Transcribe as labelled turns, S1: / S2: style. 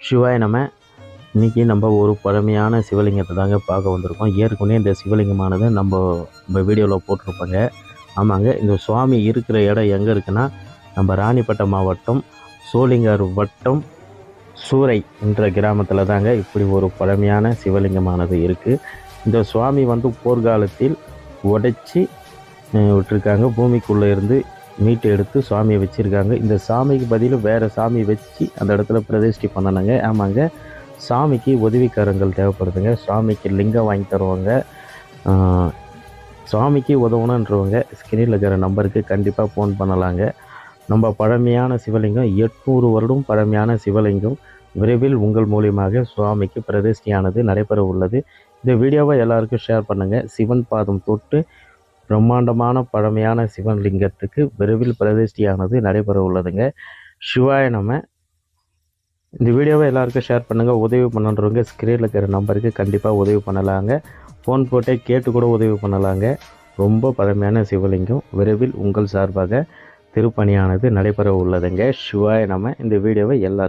S1: சிவாய நம்ம இன்றைக்கி நம்ம ஒரு பழமையான சிவலிங்கத்தை தாங்க பார்க்க வந்திருக்கோம். ஏற்கனவே இந்த சிவலிங்கமானது நம்ம நம்ம வீடியோவில் போட்டிருப்பாங்க. ஆமாங்க இந்த சுவாமி இருக்கிற இடம் எங்கே இருக்குன்னா நம்ம ராணிப்பட்டம் மாவட்டம் சோளிங்கர் வட்டம் சூரை என்ற கிராமத்தில் தாங்க இப்படி ஒரு பழமையான சிவலிங்கமானது இருக்குது இந்த சுவாமி வந்து போர்க்காலத்தில் உடைச்சி விட்டுருக்காங்க. பூமிக்குள்ளே இருந்து மீட்டு எடுத்து சுவாமியை வச்சுருக்காங்க. இந்த சாமிக்கு பதில் வேறு சாமி வச்சு அந்த இடத்துல பிரதிஷ்டி பண்ணணுங்க. ஆமாங்க. சாமிக்கு உதவிக்காரங்கள் தேவைப்படுதுங்க. சுவாமிக்கு லிங்கம் வாங்கி தருவாங்க. சாமிக்கு சுவாமிக்கு உதவணுன்றவங்க ஸ்க்ரீனில் இருக்கிற நம்பருக்கு கண்டிப்பாக ஃபோன் பண்ணலாங்க. நம்ம பழமையான சிவலிங்கம் எட்நூறு வருடம் பழமையான சிவலிங்கம். விரைவில் உங்கள் மூலியமாக சுவாமிக்கு பிரதிஷ்டியானது நடைபெற உள்ளது. இந்த வீடியோவை எல்லாருக்கும் ஷேர் பண்ணுங்கள் சிவன் பாதம் தொட்டு பிரம்மாண்டமான பழமையான சிவன் லிங்கத்துக்கு விரைவில் பிரதிஷ்டியானது நடைபெற உள்ளதுங்க. சிவாய நம்ம இந்த வீடியோவை எல்லாருக்கும் ஷேர் பண்ணுங்கள் உதவி பண்ணுறவங்க ஸ்க்ரீனில் இருக்கிற நம்பருக்கு கண்டிப்பாக உதவி பண்ணலாங்க. ஃபோன் போட்டே கேட்டு கூட உதவி பண்ணலாங்க. ரொம்ப பழமையான சிவலிங்கம். விரைவில் உங்கள் சார்பாக திருப்பணியானது நடைபெற உள்ளதுங்க. சிவாய நம்ம இந்த வீடியோவை எல்லாருக்கும்